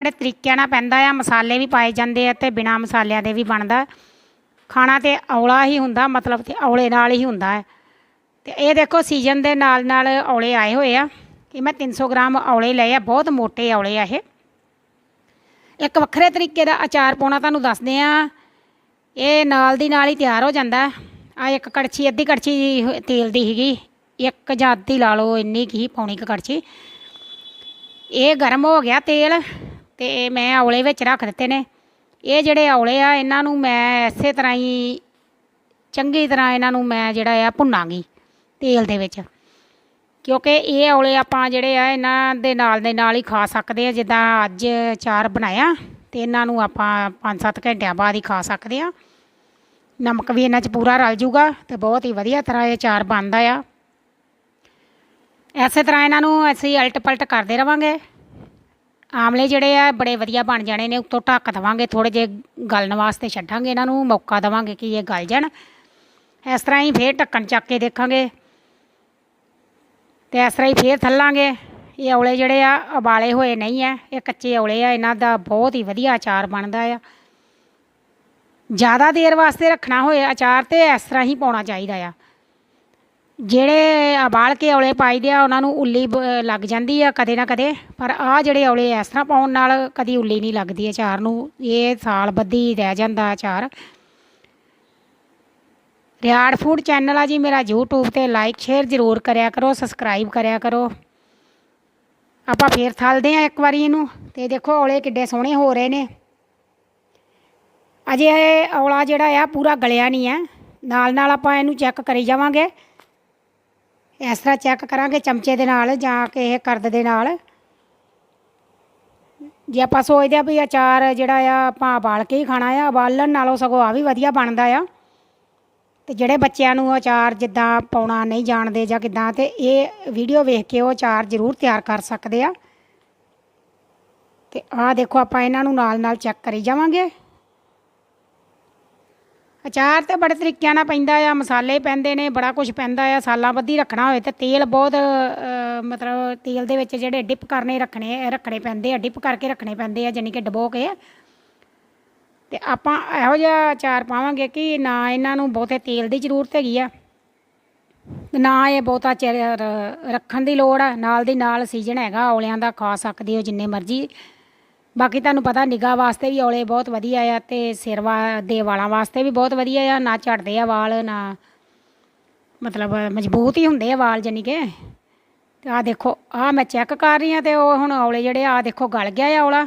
ਬੜੇ ਤਰੀਕਿਆਂ ਨਾਲ ਪੈਂਦਾ ਆ, ਮਸਾਲੇ ਵੀ ਪਾਏ ਜਾਂਦੇ ਆ ਤੇ ਬਿਨਾ ਮਸਾਲਿਆਂ ਦੇ ਵੀ ਬਣਦਾ। ਖਾਣਾ ਤੇ ਔਲਾ ਹੀ ਹੁੰਦਾ, ਮਤਲਬ ਤੇ ਔਲੇ ਨਾਲ ਹੀ ਹੁੰਦਾ ਹੈ। ਤੇ ਇਹ ਦੇਖੋ ਸੀਜ਼ਨ ਦੇ ਨਾਲ ਨਾਲ ਔਲੇ ਆਏ ਹੋਏ ਆ। ਇਹ ਮੈਂ 300 ਗ੍ਰਾਮ ਔਲੇ ਲਏ ਆ, ਬਹੁਤ ਮੋਟੇ ਔਲੇ ਆ ਇਹ। ਇੱਕ ਵੱਖਰੇ ਤਰੀਕੇ ਦਾ ਅਚਾਰ ਪਾਉਣਾ ਤੁਹਾਨੂੰ ਦੱਸਦੇ ਆ। ਇਹ ਨਾਲ ਦੀ ਨਾਲ ਹੀ ਤਿਆਰ ਹੋ ਜਾਂਦਾ ਆ ਇੱਕ ਕੜਛੀ, ਅੱਧੀ ਕੜਛੀ ਤੇਲ ਦੀ ਹੈਗੀ ਇੱਕ ਜਾਂ ਅੱਧੀ ਲਾ ਲਓ, ਇੰਨੀ ਕੀ ਪਾਉਣੀ ਕੁ ਕੜਛੀ। ਇਹ ਗਰਮ ਹੋ ਗਿਆ ਤੇਲ। ਤੇ ਮੈਂ ਔਲੇ ਵਿੱਚ ਰੱਖ ਦਿੱਤੇ ਨੇ। ਇਹ ਜਿਹੜੇ ਔਲੇ ਆ, ਇਹਨਾਂ ਨੂੰ ਮੈਂ ਇਸੇ ਤਰ੍ਹਾਂ ਹੀ, ਚੰਗੀ ਤਰ੍ਹਾਂ ਇਹਨਾਂ ਨੂੰ ਮੈਂ ਜਿਹੜਾ ਆ ਭੁੰਨਾਂਗੀ ਤੇਲ ਦੇ ਵਿੱਚ। ਕਿਉਂਕਿ ਇਹ ਔਲੇ ਆਪਾਂ ਜਿਹੜੇ ਆ, ਇਹਨਾਂ ਦੇ ਨਾਲ ਦੇ ਨਾਲ ਹੀ ਖਾ ਸਕਦੇ ਆ। ਜਿੱਦਾਂ ਅੱਜ ਚਾਰ ਬਣਾਇਆ, ਤੇ ਇਹਨਾਂ ਨੂੰ ਆਪਾਂ 5-7 ਘੰਟਿਆਂ ਬਾਅਦ ਹੀ ਖਾ ਸਕਦੇ ਆ। ਨਮਕ ਵੀ ਇਹਨਾਂ 'ਚ ਪੂਰਾ ਰਲ ਜੂਗਾ, ਤੇ ਬਹੁਤ ਹੀ ਵਧੀਆ ਤਰ੍ਹਾਂ ਇਹ ਚਾਰ ਬਣਦਾ ਆ। ਐਸੇ ਤਰ੍ਹਾਂ ਇਹਨਾਂ ਨੂੰ ਅਸੀਂ ਅਲਟ ਪਲਟ ਕਰਦੇ ਰਵਾਂਗੇ। ਆਮਲੇ ਜਿਹੜੇ ਆ, ਬੜੇ ਵਧੀਆ ਬਣ ਜਾਣੇ ਨੇ, ਉੱਤੋਂ ਢੱਕ ਦੇਵਾਂਗੇ ਥੋੜੇ ਜਿਹੇ ਗਲਣ ਵਾਸਤੇ ਛੱਡਾਂਗੇ ਇਹਨਾਂ ਨੂੰ, ਮੌਕਾ ਦੇਵਾਂਗੇ ਕਿ ਇਹ ਗਲ ਜਾਣ। ਇਸ ਤਰ੍ਹਾਂ ਹੀ ਫੇਰ ਢੱਕਣ ਚੱਕ ਕੇ ਦੇਖਾਂਗੇ। ਤੇ ਇਸ ਤਰ੍ਹਾਂ ਹੀ ਫੇਰ ਥੱਲਾਂਗੇ। ਇਹ ਔਲੇ ਜਿਹੜੇ ਆ, ਉਬਾਲੇ ਹੋਏ ਨਹੀਂ ਆ ਇਹ ਕੱਚੇ ਔਲੇ ਆ, ਇਹਨਾਂ ਦਾ ਬਹੁਤ ਹੀ ਵਧੀਆ ਅਚਾਰ ਬਣਦਾ ਆ। ਜ਼ਿਆਦਾ ਦੇਰ ਵਾਸਤੇ ਰੱਖਣਾ ਹੋਏ ਅਚਾਰ ਤੇ ਇਸ ਤਰ੍ਹਾਂ ਹੀ ਪਾਉਣਾ ਚਾਹੀਦਾ ਆ। ਜਿਹੜੇ ਉਬਾਲ ਕੇ ਔਲੇ ਪਾਈਦੇ ਆ, ਉਹਨਾਂ ਨੂੰ ਉੱਲੀ ਬ- ਲੱਗ ਜਾਂਦੀ ਆ ਕਦੇ ਨਾ ਕਦੇ, ਪਰ ਆਹ ਜਿਹੜੇ ਔਲੇ ਇਸ ਤਰ੍ਹਾਂ ਪਾਉਣ ਨਾਲ ਕਦੀ ਉੱਲੀ ਨਹੀਂ ਲੱਗਦੀ ਅਚਾਰ ਨੂੰ, ਇਹ ਸਾਲ ਬੱਧੀ ਰਹਿ ਜਾਂਦਾ ਅਚਾਰ ਰਿਆੜ ਫੂਡ ਚੈਨਲ ਆ ਜੀ, ਮੇਰਾ YouTube ਤੇ ਲਾਈਕ ਸ਼ੇਅਰ ਜ਼ਰੂਰ ਕਰਿਆ ਕਰੋ ਸਬਸਕ੍ਰਾਈਬ ਕਰਿਆ ਕਰੋ। ਆਪਾਂ ਫੇਰ ਥਲਦੇ ਆ ਇੱਕ ਵਾਰੀ ਇਹਨੂੰ, ਤੇ ਦੇਖੋ ਔਲੇ ਕਿੱਡੇ ਸੋਹਣੇ ਹੋ ਰਹੇ ਨੇ। ਅਜੇ ਇਹ ਔਲਾ ਜਿਹੜਾ ਆ, ਪੂਰਾ ਗਲਿਆ ਨਹੀਂ ਹੈ ਨਾਲ ਨਾਲ ਆਪਾਂ ਇਹਨੂੰ ਚੈੱਕ ਕਰੀ ਜਾਵਾਂਗੇ। ਇਸ ਤਰ੍ਹਾਂ ਚੈੱਕ ਕਰਾਂਗੇ ਚਮਚੇ ਦੇ ਨਾਲ ਜਾਂ ਕਿਸੇ ਕਰਦ ਦੇ ਨਾਲ। ਜੇ ਆਪਾਂ ਸੋਚਦੇ ਆ ਵੀ ਅਚਾਰ ਜਿਹੜਾ ਆ, ਆਪਾਂ ਉਬਾਲ ਕੇ ਹੀ ਖਾਣਾ ਆ, ਉਬਾਲਣ ਨਾਲੋਂ ਸਗੋਂ ਆ ਵੀ ਵਧੀਆ ਬਣਦਾ ਆ। ਤੇ ਜਿਹੜੇ ਬੱਚਿਆਂ ਨੂੰ ਅਚਾਰ ਜਿੱਦਾਂ ਪਾਉਣਾ ਨਹੀਂ ਜਾਣਦੇ ਜਾਂ ਕਿੱਦਾਂ, ਤੇ ਇਹ ਵੀਡੀਓ ਵੇਖ ਕੇ ਉਹ ਅਚਾਰ ਜ਼ਰੂਰ ਤਿਆਰ ਕਰ ਸਕਦੇ ਆ। ਤੇ ਆਹ ਦੇਖੋ ਆਪਾਂ ਇਹਨਾਂ ਨੂੰ ਨਾਲ ਨਾਲ ਚੈੱਕ ਕਰੀ ਜਾਵਾਂਗੇ। ਅਚਾਰ ਤੇ ਬੜੇ ਤਰੀਕਿਆਂ ਨਾਲ ਪੈਂਦਾ ਆ, ਮਸਾਲੇ ਪੈਂਦੇ ਨੇ, ਬੜਾ ਕੁਝ ਪੈਂਦਾ ਆ, ਸਾਲਾਂ ਬੱਧੀ ਰੱਖਣਾ ਹੋਵੇ ਤੇ ਤੇਲ ਬਹੁਤ ਮਤਲਬ ਤੇਲ ਦੇ ਵਿੱਚ ਜਿਹੜੇ ਡਿਪ ਕਰਨੇ ਰੱਖਣੇ ਰੱਖਣੇ ਪੈਂਦੇ ਆ ਡਿਪ ਕਰਕੇ ਰੱਖਣੇ ਪੈਂਦੇ ਆ ਜਾਨੀ ਕਿ ਡਬੋ ਕੇ। ਤੇ ਆਪਾਂ ਇਹੋ ਜਿਹਾ ਅਚਾਰ ਪਾਵਾਂਗੇ ਕਿ ਨਾ ਇਹਨਾਂ ਨੂੰ ਬਹੁਤੇ ਤੇਲ ਦੀ ਜ਼ਰੂਰਤ ਹੈਗੀ ਆ ਨਾ ਇਹ ਬਹੁਤਾ ਚਿਰ ਰੱਖਣ ਦੀ ਲੋੜ ਆ, ਨਾਲ ਦੀ ਨਾਲ ਸੀਜ਼ਨ ਹੈਗਾ, ਔਲਿਆਂ ਦਾ ਖਾ ਸਕਦੇ ਹੋ ਜਿੰਨੇ ਮਰਜ਼ੀ। ਬਾਕੀ ਤੁਹਾਨੂੰ ਪਤਾ ਨਿਗਾਹ ਵਾਸਤੇ ਵੀ ਔਲੇ ਬਹੁਤ ਵਧੀਆ ਆ ਤੇ ਸਿਰ ਵਾ ਦੇ ਵਾਲਾਂ ਵਾਸਤੇ ਵੀ ਬਹੁਤ ਵਧੀਆ ਆ, ਨਾ ਝੜਦੇ ਆ ਵਾਲ, ਨਾ ਮਤਲਬ ਮਜ਼ਬੂਤ ਹੀ ਹੁੰਦੇ ਆ ਵਾਲ ਜਾਨੀ ਕਿ। ਤੇ ਆਹ ਦੇਖੋ, ਆਹ ਮੈਂ ਚੈੱਕ ਕਰ ਰਹੀ ਆ ਤੇ ਉਹ ਹੁਣ ਔਲੇ ਜਿਹੜੇ ਆ ਆਹ ਦੇਖੋ ਗਲ ਗਿਆ ਆ ਔਲਾ।